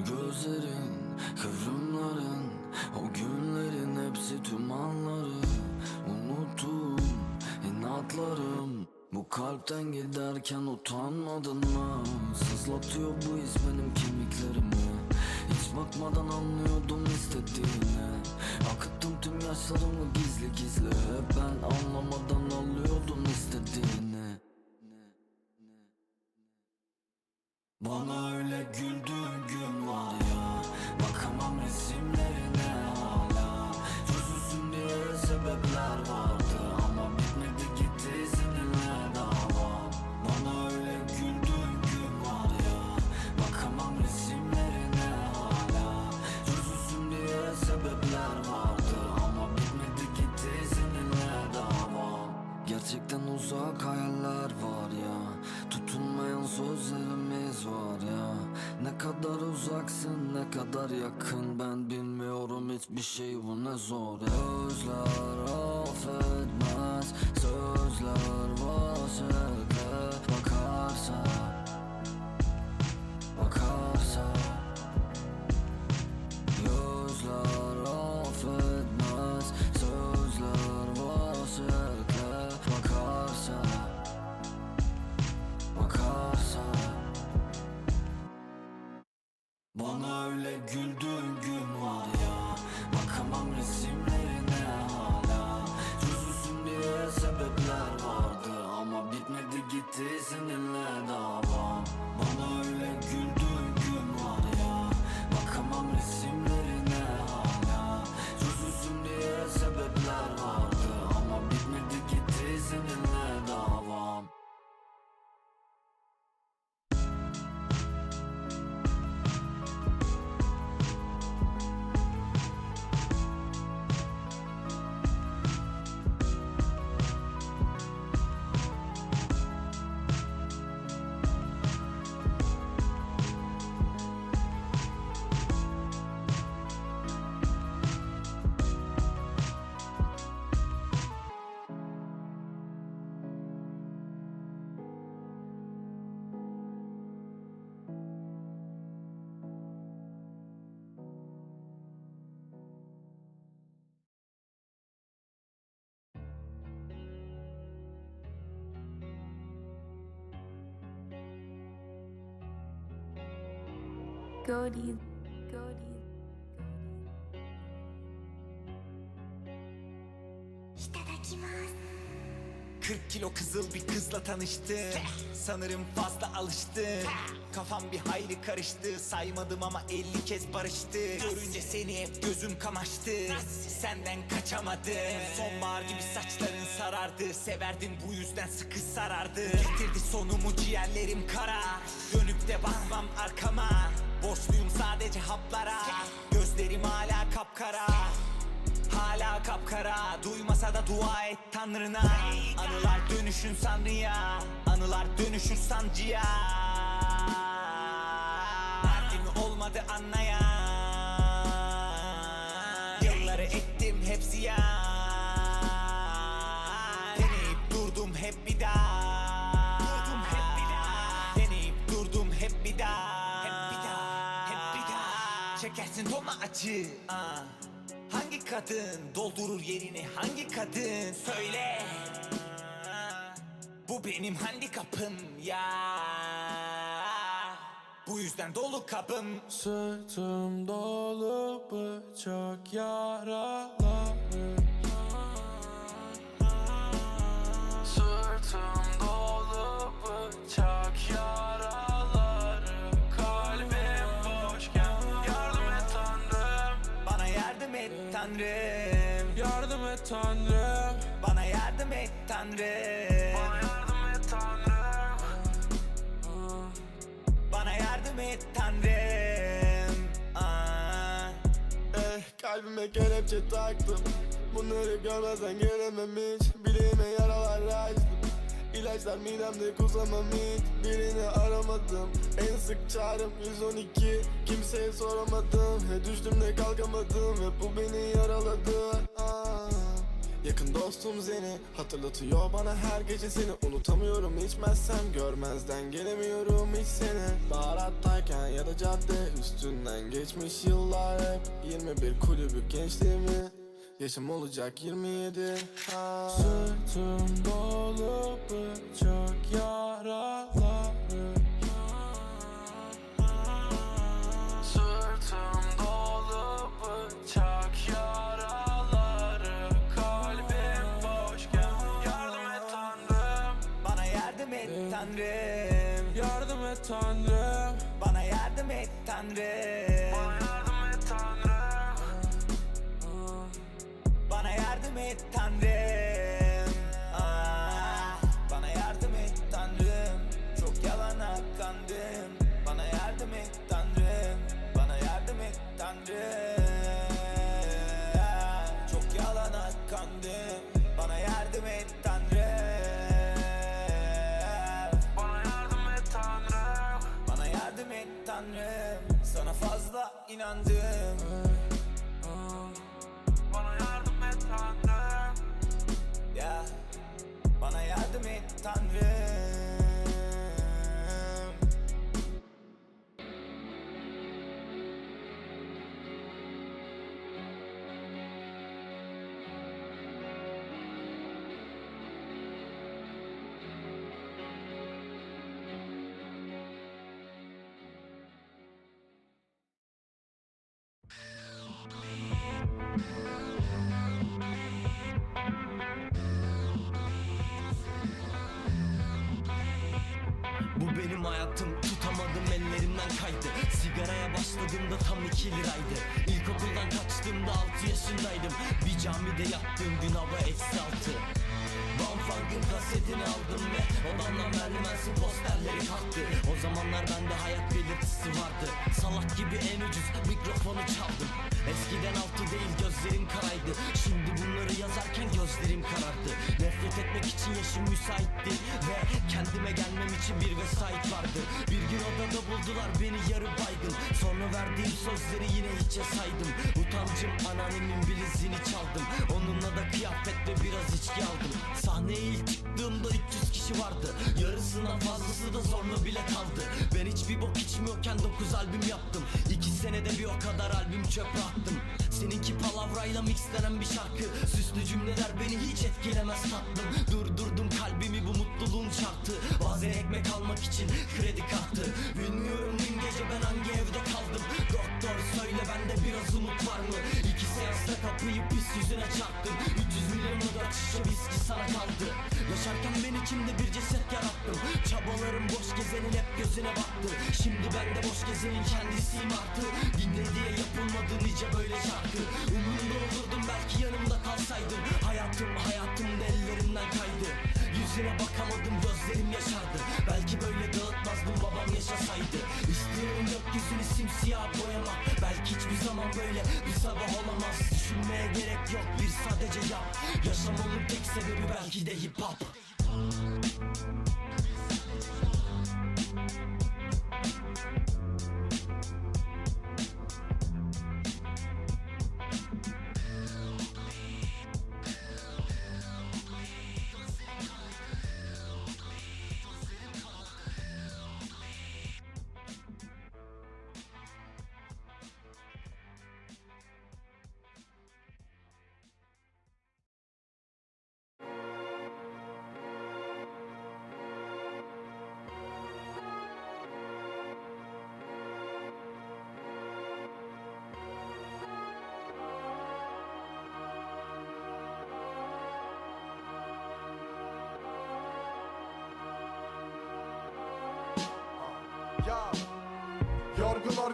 Gözlerin, kıvrımların O günlerin hepsi tüm anları. Unuttum inatlarım. Bu kalpten giderken utanmadın mı? Sızlatıyor bu iz benim kemiklerimi. Hiç bakmadan anlıyordum istediğini. Akıttım tüm yaşlarımı gizli gizli. Hep ben anlamadan alıyordum istediğini. Bana öyle güldüğün gün uzak hayaller var ya. Tutunmayan sözlerimiz var ya. Ne kadar uzaksın ne kadar yakın. Ben bilmiyorum hiçbir şey bu ne zor ya. Özler affetmez Sözler vaziyete Bakarsa Goodies. Kilo kızıl bir kızla tanıştım Sanırım fazla alıştım Kafam bir hayli karıştı. Saymadım ama 50 kez barıştık Görünce seni hep gözüm kamaştı. Senden kaçamadım Sonbahar gibi saçların sarardı. Severdin bu yüzden sıkı sarardı. Bitirdi sonumu ciğerlerim kara. Dönüp de bakmam arkama. Borçluyum sadece haplara. Gözlerim hala kapkara. Hala kapkara. Duymasa da dua et tanrına. Anılar dönüşün sanrıya. Anılar dönüşür sancıya. Derdimi olmadı anlayan. Yılları ettim hep ziyan. Deneyip durdum hep bir daha Çekersin toma acı ah. Hangi kadın doldurur yerini hangi kadın? Söyle. Bu benim handikapım ya. Bu yüzden dolu kapım. Sırtım dolu bıçak yaraları et tanrım Bana yardım et tanrım. Bana yardım et tanrım ah. Eh, kalbime kelepçe taktım. Bunları görmezden gelemem hiç. Bileğime yaralar açtım. İlaçlar midemde kusamam hiç. Birini aramadım. En sık çağrım 112 Kimseye soramadım. He düştüm de kalkamadım. Ve bu beni yaraladı. Ah. Yakın dostum seni hatırlatıyor bana her gece seni. Unutamıyorum içmezsem görmezden gelemiyorum hiç seni. Baharattayken ya da cadde üstünden geçmiş yıllar hep 21 kulübü gençliğimi Yaşım olacak 27 ha. Sırtım dolu birçok et Tanrım. Yardım et Tanrım. Bana yardım et Tanrım. Bana yardım et Tanrım. Bana yardım et Tanrım. Ah, Bana yardım et Tanrım. Çok yalana kandım Bana yardım et Tanrım. Bana yardım et Tanrım Tanrım Sana fazla inandım. Bana yardım et Tanrım Ya bana yardım et Tanrım başladığımda tam iki liraydı. İlkokuldan kaçtığımda altı yaşındaydım. Bir camide yattığım gün hava eksi altı. Van Funk'ın kasetini aldım ve odamdan merdivensi posterleri kalktı. O zamanlar bende hayat belirtisi vardı. Salak gibi en ucuz mikrofonu çaldım. Eskiden altı değil gözlerim karaydı. Şimdi bunları yazarken gözlerim karardı. Nefret etmek için yaşım müsaitti Ve kendime gelmem için bir vesait vardı odada buldular beni yarı baygın. Sonra verdiğim sözleri yine hiçe saydım Utancım anneannemin bilizini çaldım. Onunla da kıyafet ve biraz içki aldım. Sahneye ilk çıktığımda 300 kişi vardı. Yarısından fazlası da zorla bile kaldı. Ben hiçbir bok içmiyorken 9 albüm yaptım. 2 senede bir o kadar albüm çöpe attım Seninki palavrayla mixlenen bir şarkı. Süslü cümleler beni hiç etkilemez tatlım. Durdurdum kalbimi bu mutluluğun şartı. Bazen ekmek almak için kredi kartı. Bilmiyorum dün gece ben hangi evde kaldım. Doktor söyle bende biraz umut var mı? İki seansta kapıyı pis yüzüne çarptım. 300 milyonu da şişe viski sana kaldı Yaşarken ben içimde bir ceset yarattım. Çabalarım boş gezenin hep gözüne baktı. Şimdi ben de boş gezenin kendisiyim artık. Dinle diye yapılmadı nice böyle şarkı. Umurumda olurdum belki yanımda kalsaydın Hayatım hayatım da ellerimden kaydı. Yüzüne bakamadım gözlerim yaşardı. Belki böyle dağıtmazdım babam yaşasaydı. İstiyorum gökyüzünü simsiyah boyamak Belki hiçbir zaman böyle bir sabah olamaz Düşünmeye gerek yok. Bir sadece yap. Yaşamamın tek sebebi belki de hip hop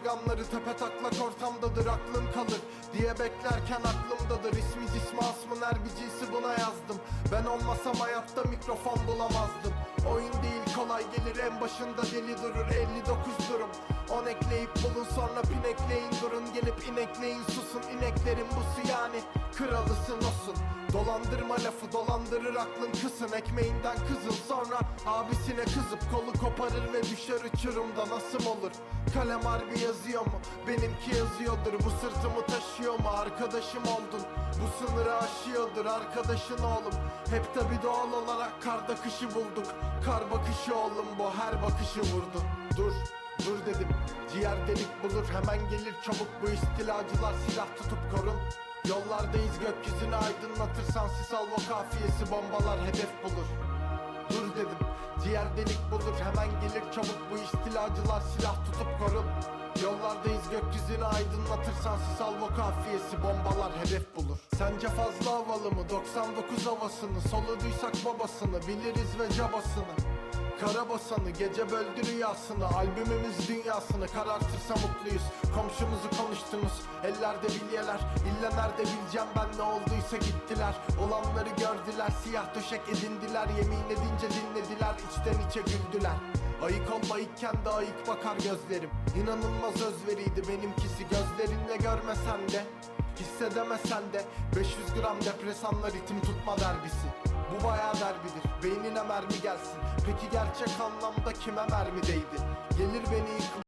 organları tepe taklak ortamdadır aklım kalır Diye beklerken aklımdadır. İsmi cismi asmın her bir cinsi buna yazdım. Ben olmasam hayatta mikrofon bulamazdım Oyun değil kolay gelir. En başında deli durur 59 durum. 10 ekleyip bulun sonra pinekleyin durun Gelip inekleyin. Susun ineklerin busu yani Kralısın olsun Dolandırma lafı dolandırır aklın. Kısın Ekmeğinden kızın sonra abisine kızıp Kolu koparır ve düşer uçurumda. Nasıl olur? Kalem harbi yazı yazıyor mu? Benimki yazıyordur. Bu sırtımı taşıyor mu? Arkadaşım oldun. Bu sınırı aşıyordur arkadaşın oğlum. Hep tabi doğal olarak karda kışı bulduk Kar bakışı oğlum bu her bakışı vurdu Dur dur dedim. Ciğer delik bulur hemen gelir çabuk. Bu istilacılar silah tutup korun. Yollardayız gökyüzünü aydınlatırsan sis alma kafiyesi bombalar hedef bulur. Dur dedim. Ciğer delik bulur hemen gelir çabuk. Bu istilacılar silah tutup korun Yollardayız gökyüzünü aydınlatırsan alma kafiyesi bombalar hedef bulur. Sence fazla havalı mı? 99 havasını. Soluduysak babasını biliriz ve cabasını Karabasanı gece böldü rüyasını Albümümüz dünyasını karartırsa mutluyuz. Komşumuzu konuştunuz ellerde bilyeler İlla nerede bileceğim ben ne olduysa gittiler. Olanları gördüler siyah döşek edindiler Yemin edince dinlediler içten içe güldüler. Ayık ol ayıkken de ayık bakar gözlerim. İnanılmaz özveriydi benimkisi Gözlerinle görmesen de Hissedemesen de. 500 gram depresanla ritim tutma derbisi. Bu bayağı derbidir. Beynine mermi gelsin. Peki gerçek anlamda kime mermi değdi? Gelir beni yıkıp